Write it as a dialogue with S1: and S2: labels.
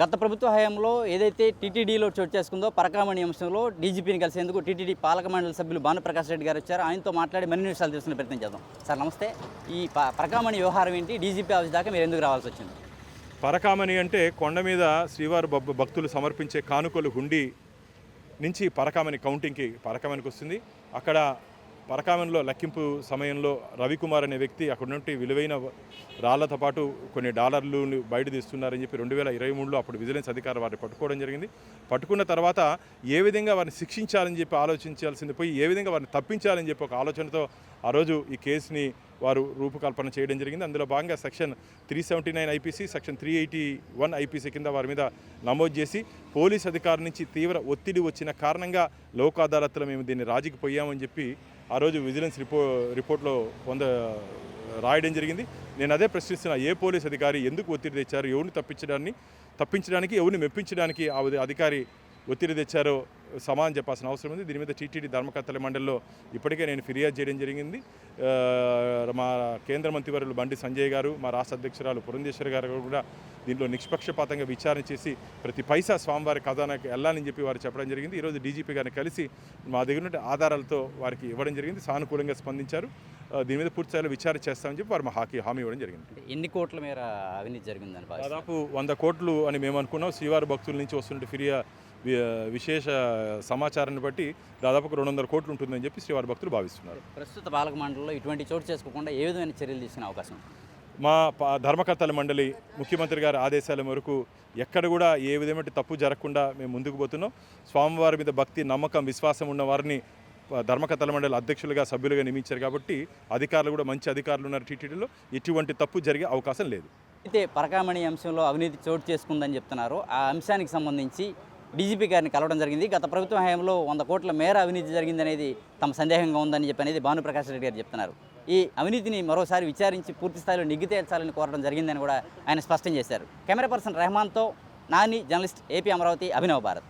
S1: గత ప్రభుత్వ హయాంలో ఏదైతే టీటీడీలో చోటు చేసుకుందో పరకామణి అంశంలో డీజీపీని కలిసేందుకు టీటీడీ పాలక మండలి సభ్యులు భానుప్రకాష్ రెడ్డి గారు వచ్చారు. ఆయనతో మాట్లాడి మరిన్ని విషయాలు తెలుసుకునే ప్రయత్నం చేద్దాం. సార్ నమస్తే. ఈ పరకామణి వ్యవహారం ఏంటి? డీజీపీ ఆఫీస్ దాకా మీరు ఎందుకు రావాల్సి వచ్చింది?
S2: పరకామణి అంటే కొండ మీద శ్రీవారి భక్తులు సమర్పించే కానుకలు హుండీ నుంచి పరకామణి కౌంటింగ్కి పరకామణికి వస్తుంది. అక్కడ పరకామెన్లో లెక్కింపు సమయంలో రవికుమార్ అనే వ్యక్తి అక్కడ నుండి విలువైన రాళ్ళతో పాటు కొన్ని డాలర్లు బయట తీస్తున్నారని చెప్పి రెండు వేల ఇరవై మూడులో అప్పుడు విజిలెన్స్ అధికారులు వారిని పట్టుకోవడం జరిగింది. పట్టుకున్న తర్వాత ఏ విధంగా వారిని శిక్షించాలని చెప్పి ఆలోచించాల్సింది పోయి ఏ విధంగా వారిని తప్పించాలని చెప్పి ఒక ఆలోచనతో ఆ రోజు ఈ కేసుని వారు రూపకల్పన చేయడం జరిగింది. అందులో భాగంగా section three seventy nine IPC section three eighty one IPC కింద వారి మీద నమోదు చేసి పోలీస్ అధికారి నుంచి తీవ్ర ఒత్తిడి వచ్చిన కారణంగా లోక్ అదాలత్లో మేము దీన్ని రాజీకి పోయామని చెప్పి ఆ రోజు విజిలెన్స్ రిపో రిపోర్ట్లో పొంద రాయడం జరిగింది. నేను అదే ప్రశ్నిస్తున్నా ఏ పోలీస్ అధికారి ఎందుకు ఒత్తిడి తెచ్చారు? ఎవరిని తప్పించడాన్ని తప్పించడానికి ఎవరిని మెప్పించడానికి ఆ అధికారి ఒత్తిడి తెచ్చారో సమానం చెప్పాల్సిన అవసరం ఉంది. దీని మీద టీటీడీ ధర్మకర్తల మండలిలో ఇప్పటికే నేను ఫిర్యాదు చేయడం జరిగింది. మా కేంద్ర మంత్రివర్యులు బండి సంజయ్ గారు మా రాష్ట్ర అధ్యక్షురాలు పురంధేశ్వరి గారు కూడా దీంట్లో నిష్పక్షపాతంగా విచారణ చేసి ప్రతి పైసా స్వామివారి ఖజానాకి వెళ్ళాలని చెప్పి వారు చెప్పడం జరిగింది. ఈరోజు డీజీపీ గారిని కలిసి మా దగ్గర ఆధారాలతో వారికి ఇవ్వడం జరిగింది. సానుకూలంగా స్పందించారు. దీని మీద పూర్తి స్థాయిలో విచారణ చేస్తామని చెప్పి వారు మా హాకీ హామీ ఇవ్వడం జరిగింది.
S1: ఎన్ని కోట్ల మేర అవినీతి జరిగిందని
S2: దాదాపు వంద కోట్లు అని మేము అనుకున్నాం. శ్రీవారి భక్తుల నుంచి వస్తున్న ఫిర్యా విశేష సమాచారాన్ని బట్టి దాదాపు రెండు వందల కోట్లు ఉంటుందని చెప్పి శ్రీవారి భక్తులు భావిస్తున్నారు.
S1: ప్రస్తుత పాలక మండలిలో ఇటువంటి చోటు చేసుకోకుండా ఏ విధమైన చర్యలు తీసుకునే అవకాశం?
S2: మా ధర్మకర్తల మండలి ముఖ్యమంత్రి గారి ఆదేశాల మేరకు ఎక్కడ కూడా ఏ విధమైన తప్పు జరగకుండా మేము ముందుకు పోతున్నాం. స్వామివారి మీద భక్తి నమ్మకం విశ్వాసం ఉన్న వారిని ధర్మకర్తల మండలి అధ్యక్షులుగా సభ్యులుగా నియమించారు కాబట్టి అధికారులు కూడా మంచి అధికారులు ఉన్నారు టీటీడీలో. ఎటువంటి తప్పు జరిగే అవకాశం లేదు.
S1: అయితే పరకామణి అంశంలో అవినీతి చోటు చేసుకుందని చెప్తున్నారు. ఆ అంశానికి సంబంధించి డీజీపీ గారిని కలవడం జరిగింది. గత ప్రభుత్వ హయాంలో వంద కోట్ల మేర అవినీతి జరిగిందనేది తమ సందేహంగా ఉందని చెప్పి అనేది భానుప్రకాష్ రెడ్డి గారు చెప్తున్నారు. ఈ అవినీతిని మరోసారి విచారించి పూర్తి స్థాయిలో నిగ్గుతేల్చాలని కోరడం జరిగిందని కూడా ఆయన స్పష్టం చేశారు. కెమెరా పర్సన్ రెహమాన్తో నాని జర్నలిస్ట్ ఏపీ అమరావతి అభినవ భారత్.